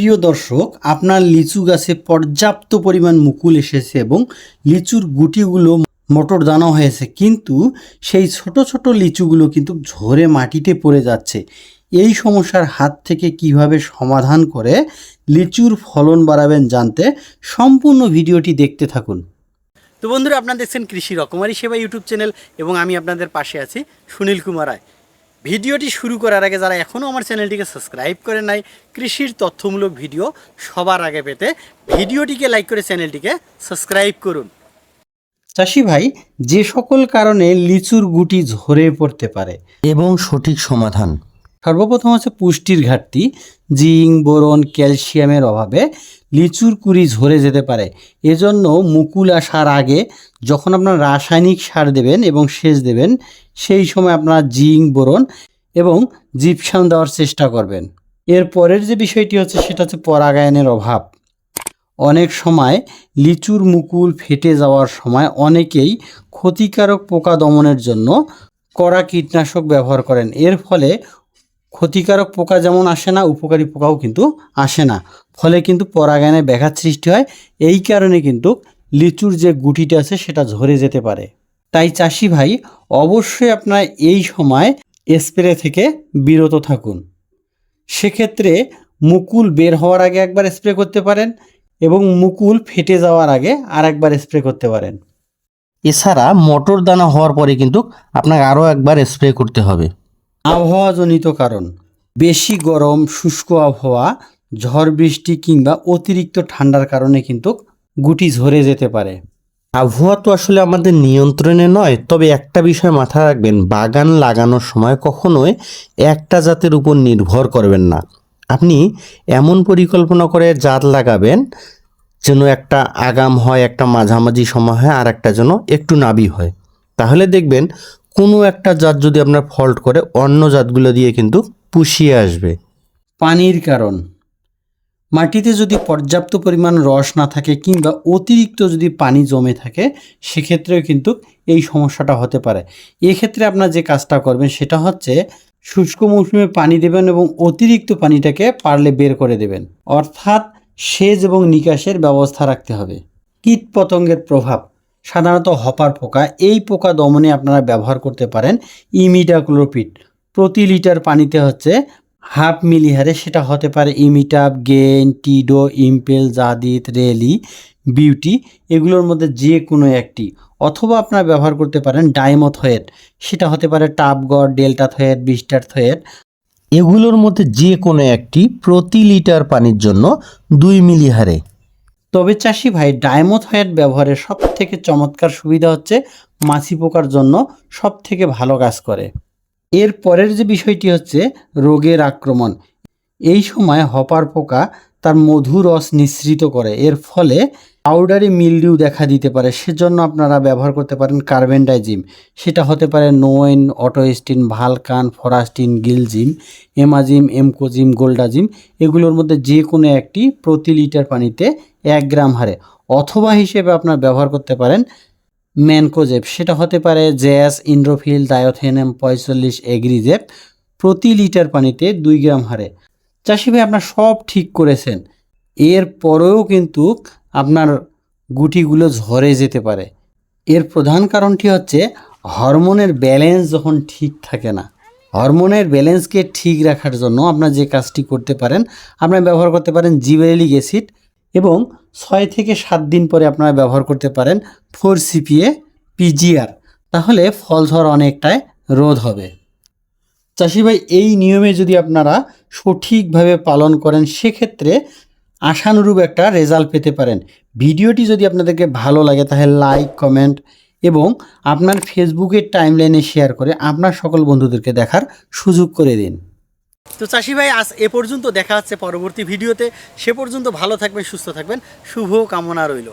প্রিয় দর্শক, আপনার লিচু গাছে পর্যাপ্ত পরিমাণ মুকুল এসেছে এবং লিচুর গুটিগুলো মটর দানা হয়েছে, কিন্তু সেই ছোট ছোট লিচুগুলো কিন্তু ঝরে মাটিতে পড়ে যাচ্ছে। এই সমস্যার হাত থেকে কীভাবে সমাধান করে লিচুর ফলন বাড়াবেন জানতে সম্পূর্ণ ভিডিওটি দেখতে থাকুন। তো বন্ধুরা, আপনারা দেখছেন কৃষি রকমারি সেবা ইউটিউব চ্যানেল এবং আমি আপনাদের পাশে আছি সুনীল কুমার রায়। ভিডিওটি শুরু করার আগে যারা এখনও আমার চ্যানেলটিকে সাবস্ক্রাইব করে নাই, কৃষির তথ্যমূলক ভিডিও সবার আগে পেতে ভিডিওটিকে লাইক করে চ্যানেলটিকে সাবস্ক্রাইব করুন। চাষি ভাই, যে সকল কারণে লিচুর গুটি ঝরে পড়তে পারে এবং সঠিক সমাধান সর্বপ্রথম হচ্ছে পুষ্টির ঘাটতি, জিঙ্ক, বোরন, ক্যালসিয়ামের অভাবে লিচুর কুড়ি ঝরে যেতে পারে। এজন্য মুকুল আসার আগে যখন আপনার রাসায়নিক সার দেবেন এবং সেচ দেবেন, সেই সময় আপনার জিঙ্ক, বোরন এবং জিপসাম দেওয়ার চেষ্টা করবেন। এর পরের যে বিষয়টি হচ্ছে সেটা হচ্ছে পরাগায়নের অভাব। অনেক সময় লিচুর মুকুল ফেটে যাওয়ার সময় অনেকেই ক্ষতিকারক পোকা দমনের জন্য কড়া কীটনাশক ব্যবহার করেন। এর ফলে ক্ষতিকারক পোকা যেমন আসে না, উপকারী পোকাও কিন্তু আসে না। ফলে কিন্তু পরাগায়নে ব্যাঘাত সৃষ্টি হয়। এই কারণে কিন্তু লিচুর যে গুটিটা আছে, সেটা ঝরে যেতে পারে। তাই চাষি ভাই, অবশ্যই আপনার এই সময় স্প্রে থেকে বিরত থাকুন। সেক্ষেত্রে মুকুল বের হওয়ার আগে একবার স্প্রে করতে পারেন এবং মুকুল ফেটে যাওয়ার আগে আর একবার স্প্রে করতে পারেন। এছাড়া মটর দানা হওয়ার পরে কিন্তু আপনাকে আরও একবার স্প্রে করতে হবে। আবহাওয়াজনিত কারণ। বেশি গরম, শুষ্ক আবহাওয়া, ঝড় বৃষ্টি কিংবা অতিরিক্ত ঠান্ডার কারণে কিন্তু গুটি ঝরে যেতে পারে। আবহাওয়া তো আসলে আমাদের নিয়ন্ত্রণে নয়, তবে একটা বিষয় মাথায় রাখবেন, বাগান লাগানোর সময় কখনোই একটা জাতের উপর নির্ভর করবেন না। আপনি এমন পরিকল্পনা করে জাত লাগাবেন যেন একটা আগাম হয়, একটা মাঝামাঝি সময় হয় আর একটা যেন একটু নাবি হয়। তাহলে দেখবেন কোনো একটা জাত যদি আপনার ফল্ট করে, অন্য জাতগুলো দিয়ে কিন্তু পুষিয়ে আসবে। পানির কারণ। মাটিতে যদি পর্যাপ্ত পরিমাণ রস না থাকে কিংবা অতিরিক্ত যদি পানি জমে থাকে, সেক্ষেত্রেও কিন্তু এই সমস্যাটা হতে পারে। এক্ষেত্রে আপনার যে কাজটা করবেন, সেটা হচ্ছে শুষ্ক মৌসুমে পানি দেবেন এবং অতিরিক্ত পানিটাকে পারলে বের করে দেবেন। অর্থাৎ সেচ এবং নিকাশের ব্যবস্থা রাখতে হবে। কীট পতঙ্গের প্রভাব। সাধারণত হপার পোকা, এই পোকা দমনে আপনারা ব্যবহার করতে পারেন ইমিডাক্লোপিড প্রতি লিটার পানিতে হচ্ছে হাফ মিলিহারে, সেটা হতে পারে ইমিটাপ গেন টিডো, ইম্পেল, জাদিত, রেলি, বিউটি, এগুলোর মধ্যে যে কোনো একটি। অথবা আপনারা ব্যবহার করতে পারেন ডাইমোথয়েড, সেটা হতে পারে টাপগড় ডেল্টা থয়েড বিস্টার থয়েড এগুলোর মধ্যে যে কোনো একটি প্রতি লিটার পানির জন্য দুই মিলি হারে তবে চাষি ভাই ডাইমোথয়েড ব্যবহারের সব থেকে চমৎকার সুবিধা হচ্ছে মাছি পোকার জন্য সব থেকে ভালো কাজ করে। এর পরের যে বিষয়টি হচ্ছে রোগের আক্রমণ। এই সময় হপার পোকা তার মধু রস নিঃসৃত করে। এর ফলে পাউডারি মিলডিউ দেখা দিতে পারে। সেজন্য আপনারা ব্যবহার করতে পারেন কার্বেন্ডাইজিম। সেটা হতে পারে নোয়েন অটোস্টিন ভালকান, ফরাস্টিন, গিলজিম, এমাজিম, এমকোজিম, গোল্ডাজিম। এগুলোর মধ্যে যে কোনো একটি প্রতি লিটার পানিতে এক গ্রাম হারে, অথবা হিসেবে আপনার ব্যবহার করতে পারেন ম্যানকোজেপ সেটা হতে পারে জ্যাস, ইন্ড্রোফিল, ডায়োথেনাম, পঁয়তাল্লিশ এগ্রিজেব। প্রতি লিটার পানিতে দুই গ্রাম হারে। চাষি ভাই, আপনার সব ঠিক করেছেন। এর পরেও কিন্তু আপনার গুটিগুলো ঝরে যেতে পারে। এর প্রধান কারণটি হচ্ছে হরমোনের ব্যালেন্স যখন ঠিক থাকে না। হরমোনের ব্যালেন্সকে ঠিক রাখার জন্য আপনার যে কাজটি করতে পারেন, আপনার ব্যবহার করতে পারেন জিবেলিক অ্যাসিড এবং ছয় থেকে সাত দিন পরে আপনারা ব্যবহার করতে পারেন ফোর সিপিএ পিজিআর। তাহলে ফল ঝড় অনেকটাই রোধ হবে। চাষি ভাই, এই নিয়মে যদি আপনারা সঠিকভাবে পালন করেন, সেক্ষেত্রে আশানুরূপ একটা রেজাল্ট পেতে পারেন। ভিডিওটি যদি আপনাদেরকে ভালো লাগে, তাহলে লাইক, কমেন্ট এবং আপনার ফেসবুকের টাইমলাইনে শেয়ার করে আপনার সকল বন্ধুদেরকে দেখার সুযোগ করে দিন। তো চাষি ভাই, আজ এ পর্যন্ত দেখা হচ্ছে পরবর্তী ভিডিওতে। সে পর্যন্ত ভালো থাকবেন, সুস্থ থাকবেন। শুভ কামনা রইল।